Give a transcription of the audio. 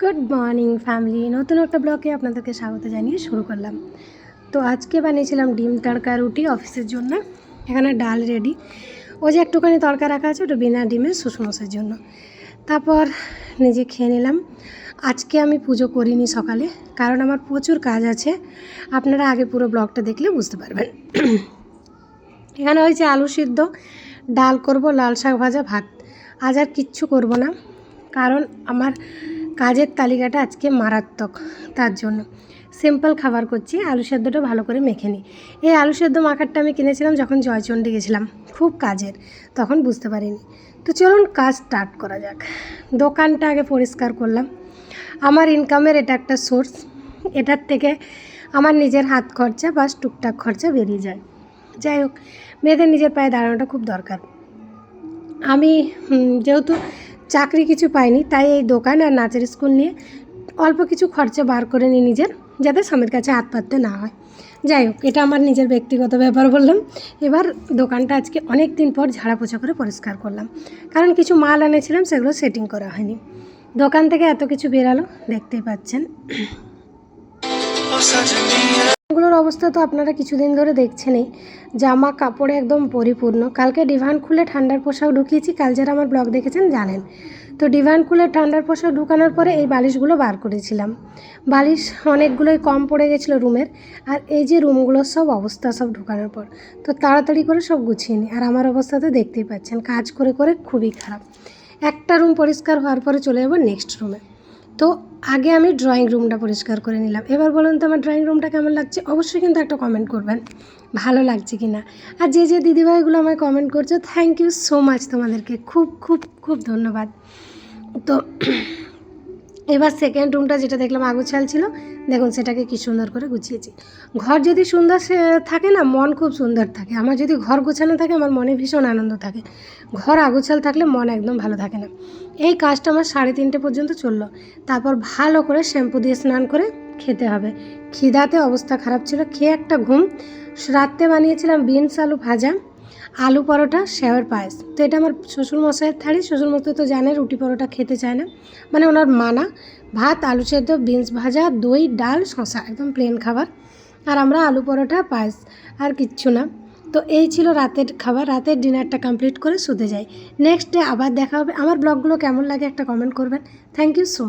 Good morning family. নতুন একটা ব্লগে আপনাদেরকে স্বাগত জানিয়ে শুরু করলাম। তো আজকে বানিয়েছিলাম ডিম তড়কা রুটি অফিসের জন্য, এখানে ডাল রেডি। ওই যে একটুখানি তড়কা রাখা আছে, ওটা বিনা ডিমের শ্বশুরমশের জন্য। তারপর নিজে খেয়ে নিলাম। আজকে আমি পুজো করিনি সকালে, কারণ আমার প্রচুর কাজ আছে। আপনারা আগে পুরো ব্লগটা দেখলে বুঝতে পারবেন। এখানে হয়েছে আলু সিদ্ধ, ডাল করব, লাল শাক ভাজা, ভাত। আজ আর কিচ্ছু করব না, কারণ আমার কাজের তালিকাটা আজকে মারাত্মক তার জন্য। সিম্পল খাবার করছি, আলু সেদ্ধটা ভালো করে মেখে নিই। এই আলু সেদ্ধ মাখারটা আমি কিনেছিলাম যখন জয়চণ্ডী গেছিলাম, খুব কাজের, তখন বুঝতে পারিনি। তো চলুন কাজ স্টার্ট করা যাক। দোকানটা আগে পরিষ্কার করলাম। আমার ইনকামের এটা একটা সোর্স এটার থেকে আমার নিজের হাত খরচা বা টুকটাক খরচা বেরিয়ে যায়। যাই হোক, মেয়েদের নিজের পায়ে দাঁড়ানোটা খুব দরকার। আমি যেহেতু চাকরি কিছু পাইনি, তাই এই দোকান আর নাচের স্কুল নিয়ে অল্প কিছু খরচা বার করে নিই নিজের, যাতে স্বামীর কাছে হাত পাততে না হয়। যাই হোক, এটা আমার নিজের ব্যক্তিগত ব্যাপার বললাম। এবার দোকানটা আজকে অনেক দিন পর ঝাড়া পোছা করে পরিষ্কার করলাম। কারণ কিছু মাল এনেছিলাম, সেগুলো সেটিং করা হয়নি। দোকান থেকে এত কিছু বেরালো দেখতেই পাচ্ছেন। অবস্থা তো আপনারা কিছুদিন ধরে দেখছেনই। জামা কাপড়ে একদম পরিপূর্ণ। কালকে ডিভান খুলে ঠান্ডার পোশাক ঢুকিয়েছি, কাল যারা আমার ব্লগ দেখেছেন জানেন। তো ডিভান খুলে ঠান্ডার পোশাক ঢুকানোর পরে এই বালিশগুলো বার করেছিলাম। বালিশ অনেকগুলোই কম পড়ে গেছিল রুমের, আর এই যে রুমগুলোর সব অবস্থা সব ঢুকানোর পর। তো তাড়াতাড়ি করে সব গুছিয়ে নিই আর আমার অবস্থা তো দেখতেই পাচ্ছেন, কাজ করে করে খুবই খারাপ। একটা রুম পরিষ্কার হওয়ার পরে চলে যাব নেক্সট রুমে। তো আগে আমি ড্রয়িং রুমটা পরিষ্কার করে নিলাম। এবার বলুন তো আমার ড্রয়িং রুমটা কেমন লাগছে? অবশ্যই কিন্তু একটা কমেন্ট করবেন, ভালো লাগছে কি না আর যে যে দিদিভাইগুলো আমায় কমেন্ট করছে থ্যাংক ইউ সো মাচ তোমাদেরকে। খুব খুব খুব ধন্যবাদ। তো এবার সেকেন্ড রুমটা যেটা দেখলাম আগুছাল ছিল, দেখুন সেটাকে কি সুন্দর করে গুছিয়েছি। ঘর যদি সুন্দর থাকে না, মন খুব সুন্দর থাকে। আমার যদি ঘর গোছানো থাকে, আমার মনে ভীষণ আনন্দ থাকে। ঘর আগুছাল থাকলে মন একদম ভালো থাকে না। এই কাজটা আমার সাড়ে তিনটে পর্যন্ত চলল। তারপর ভালো করে শ্যাম্পু দিয়ে স্নান করে খেতে হবে। খিদাতে অবস্থা খারাপ ছিল, খেয়ে একটা ঘুম। রাত্রে বানিয়েছিলাম বিনস আলু ভাজা। আলু পরোটা সেওয়ার পায়েস। তো এটা আমার শ্বশুরমশাইয়ের থালি, শ্বশুরমশাই তো জানে রুটি পরোটা খেতে চায় না। মানে ওনার মানা, ভাত, আলু সেদ্ধ, বিনস ভাজা, দই, ডাল শশা একদম প্লেন খাবার। আর আমরা আলু পরোটা, পায়েস, আর কিচ্ছু না। তো এই ছিল রাতের খাবার, রাতের ডিনারটা কমপ্লিট করে শুতে যাই। নেক্সট ডে আবার দেখা হবে। আমার ব্লগগুলো কেমন লাগে একটা কমেন্ট করবেন। Thank you so much